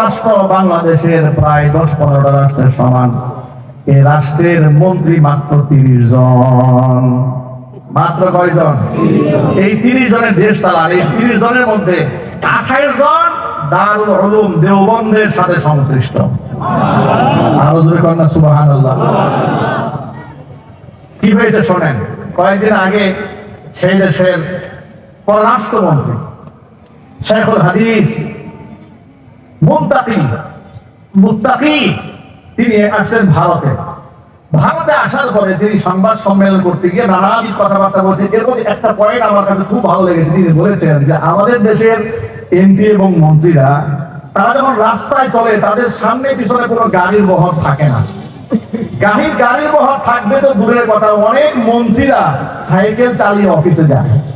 রাষ্ট্র বাংলাদেশের প্রায় দশ পনেরোটা রাষ্ট্রের সমান। এই রাষ্ট্রের মন্ত্রী মাত্র তিরিশ জন। মাত্র কয়জন? এই তিরিশ জনের দেশ চালান এই তিরিশ জনের মধ্যে আঠাইশ জন দারুল হলুম দেওবন্দের সাথে সংশ্লিষ্ট। আরও জোরে কন্যা সুবাহান কি হয়েছে শোনেন, কয়েকদিন আগে সেই দেশের পররাষ্ট্রমন্ত্রী শেখুল হাদিস তিনি আসলেন ভারতে। ভারতে আসার পরে তিনি সংবাদ সম্মেলন করতে গিয়ে নানাবিধ কথাবার্তা বলছেন এর মধ্যে একটা পয়েন্ট আমার কাছে খুব ভালো লেগেছে। তিনি বলেছেন যে, আমাদের দেশের এমপি এবং মন্ত্রীরা, তারা যখন রাস্তায় চলে, তাদের সামনে পিছনে কোনো গাড়ির বহর থাকে না। গাড়ির গাড়ির বহর থাকবে তো দূরের কথা। অনেক মন্ত্রীরা সাইকেল চালিয়ে অফিসে যায়।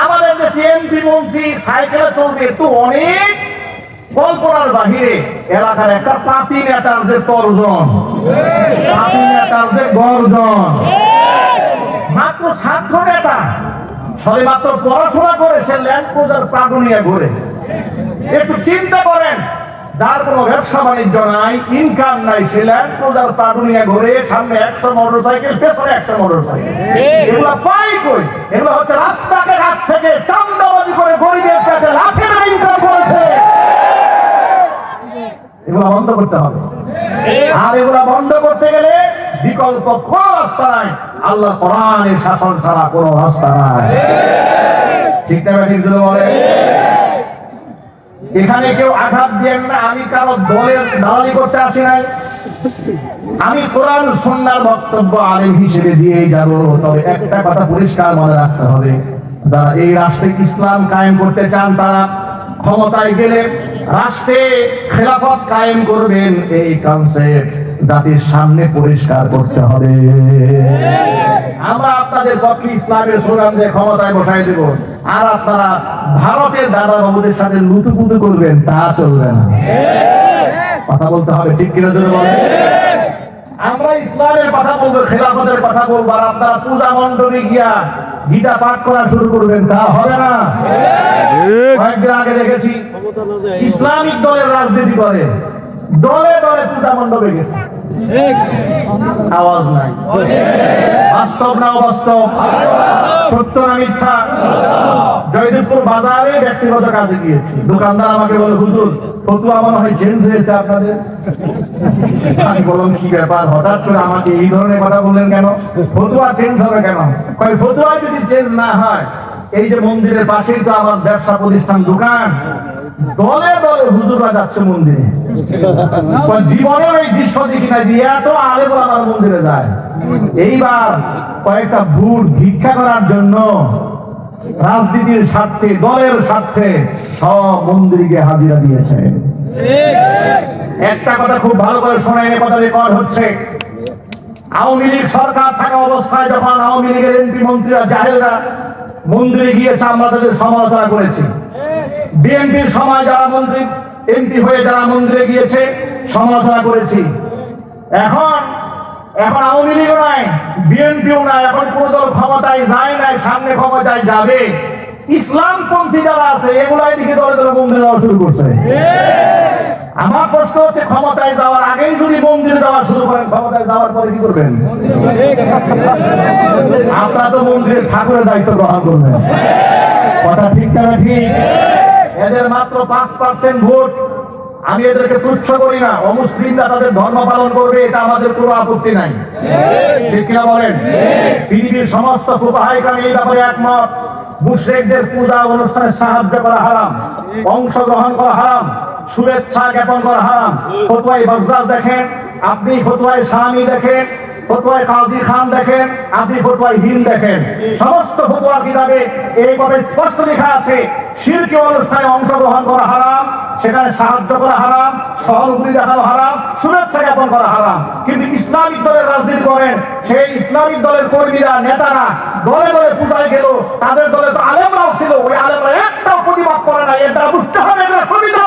আমাদের দেশে এমপি মন্ত্রী সাইকেলে চলতে একটু অনেক কল্পনার বাহিরে এলাকার একটা পাতি নেতার যে তর্জন, পাতি নেতার যে গর্জন। মাত্র ছাত্র নেতা। সবে মাত্র পড়াশোনা করে সে ল্যান্ড ক্রুজার প্রাগুনিয়া ঘুরে। একটু চিন্তা করেন যার কোনো ব্যবসা বাণিজ্য নাই ইনকাম নাই সে ল্যান্ড ক্রুজার প্রাগনিয়া ঘুরে সামনে একশো মোটর সাইকেল পেছনে একশো মোটর সাইকেল এগুলা পাই কই? এগুলো হচ্ছে রাস্তাকে হাত থেকে চান্দাবাজি করে গরিবের কাছে লাঠি মেরে ইনকাম করেছে এগুলো বন্ধ করতে হবে। আর এগুলো বন্ধ করতে গেলে বিকল্প কোন রাস্তা নাই। আল্লাহ কোরআনের শাসন ছাড়া কোনো রাস্তা নাই। ঠিক। না ঠিক বলে? এখানে কেউ আঘাত দিয়েন না, আমি কারও দলের দালালি করতে আসি নাই। আমি কোরআন সন্ন্যার বক্তব্য আলেম হিসেবে দিয়ে যাব, তবে একটা কথা পরিষ্কার মনে রাখতে হবে। যারা এই রাষ্ট্রে ইসলাম কায়েম করতে চান, তারা ক্ষমতায় গেলে রাষ্ট্রে খেলাফত কায়েম করবেন এই কনসেপ্ট জাতির সামনে পরিষ্কার করতে হবে। আমরা আপনাদের পক্ষে ইসলামের স্লোগান দিয়ে ক্ষমতায় বসাই দেব। আর আপনারা ভারতের দাদা বাবুদের সাথে লুতুপুতু করবেন তা চলবে না। কথা বলতে হবে ঠিক কিনা জন্য বলেন? আমরা ইসলামের কথা বলব খেলাফতের কথা বলব আর আপনারা পূজা মণ্ডপে গিয়া গীতা পাঠ করা শুরু করবেন তা হবে না। কয়েকদিন আগে দেখেছি ইসলামিক দলের রাজনীতি করে। দলে দলে পূজা মণ্ডপে গেছে। আওয়াজ নাই। বাস্তব না অবাস্তব? সত্য না মিথ্যা? জয়দেবপুর বাজারে ব্যক্তিগত কাজে গিয়েছি। দোকানদার আমাকে বলে হুজুর ফতুয়া মনে হয় চেঞ্জ হয়েছে আপনাদের? আমি বললাম কি ব্যাপার? হঠাৎ করে আমাকে এই ধরনের কথা বললেন কেন? ফতুয়া চেঞ্জ হবে কেন? কয় ফতুয়া যদি চেঞ্জ না হয় এই যে মন্দিরের পাশেই তো আমার ব্যবসা প্রতিষ্ঠান দোকান। দলে দলে হুজুরা যাচ্ছে মন্দিরে। কয় জীবনেও এই দৃশ্য দেখি না এত আমার মন্দিরে যায়। এইবার কয়েকটা ভুট ভিক্ষা করার জন্য রাজনীতির স্বার্থে, দলের স্বার্থে সব মন্দিরে গিয়ে হাজিরা দিয়েছে। একটা কথা খুব ভালো করে শোনেন, এ কথা রেকর্ড হচ্ছে। আওয়ামী লীগ সরকার থাকা অবস্থায় যখন আওয়ামী লীগের এমপি মন্ত্রীরা, জাহেলরা মন্দিরে গিয়েছে, আমরা তাদের সমালোচনা করেছি। বিএনপির সময় যারা মন্ত্রী এমপি হয়ে যারা মন্দিরে গিয়েছে, সমালোচনা করেছি। এখন এখন আওয়ামী লীগও নাই, বিএনপিও নাই, এখন কোন দল ক্ষমতায় যায় নাই, সামনে ক্ষমতায় যাবে। ইসলামপন্থী যারা আছে, এগুলাই দিকে দলে দলে মন্দিরে যাওয়া শুরু করছে। আমার প্রশ্ন হচ্ছে, ক্ষমতায় যাওয়ার আগেই যদি মন্দিরে যাওয়া শুরু করেন, ক্ষমতায় যাওয়ার পরে কি করবেন? আপনারা তো মন্দিরের ঠাকুরের দায়িত্ব গ্রহণ করবেন। কথা ঠিক না ঠিক? এদের মাত্র পাঁচ পার্সেন্ট ভোট। আমি এদেরকে তুচ্ছ করি না। অমুসলিমরা তাদের ধর্ম পালন করবে এটা আমাদের কোনো আপত্তি নাই। ঠিক। কিনা বলেন? পৃথিবীর সমস্ত ফুকাহাইকাম এই ব্যাপারে একমত। মুশ্রেকদের পূজা অনুষ্ঠানে সাহায্য করা হারাম। অংশগ্রহণ করা হারাম। শুভেচ্ছা জ্ঞাপন করা হারাম। ফতুয়াই বজ্জাজ দেখেন আপনি ফতুয়াই স্বামী দেখেন ফতুয়ায় কাজী খান দেখেন আপনি ফতুয়ায় হিন দেখেন। সমস্ত ফতুয়া কিতাবে এইভাবে স্পষ্ট লেখা আছে। শিরকি অনুষ্ঠানে অংশগ্রহণ করা হারাম, সেখানে সাহায্য করা হারাম সহানুভূতি দেখানো হারাম, শুভেচ্ছা জ্ঞাপন করা হারাম। কিন্তু ইসলামিক দলের রাজনীতি করেন, সেই ইসলামিক দলের কর্মীরা, নেতারা দলে দলে পূজায় গেল। তাদের দলে তো আলেমরাও ছিল, ওই আলেমরা একটাও প্রতিবাদ করে না এটা বুঝতে হবে এটা সুবিধা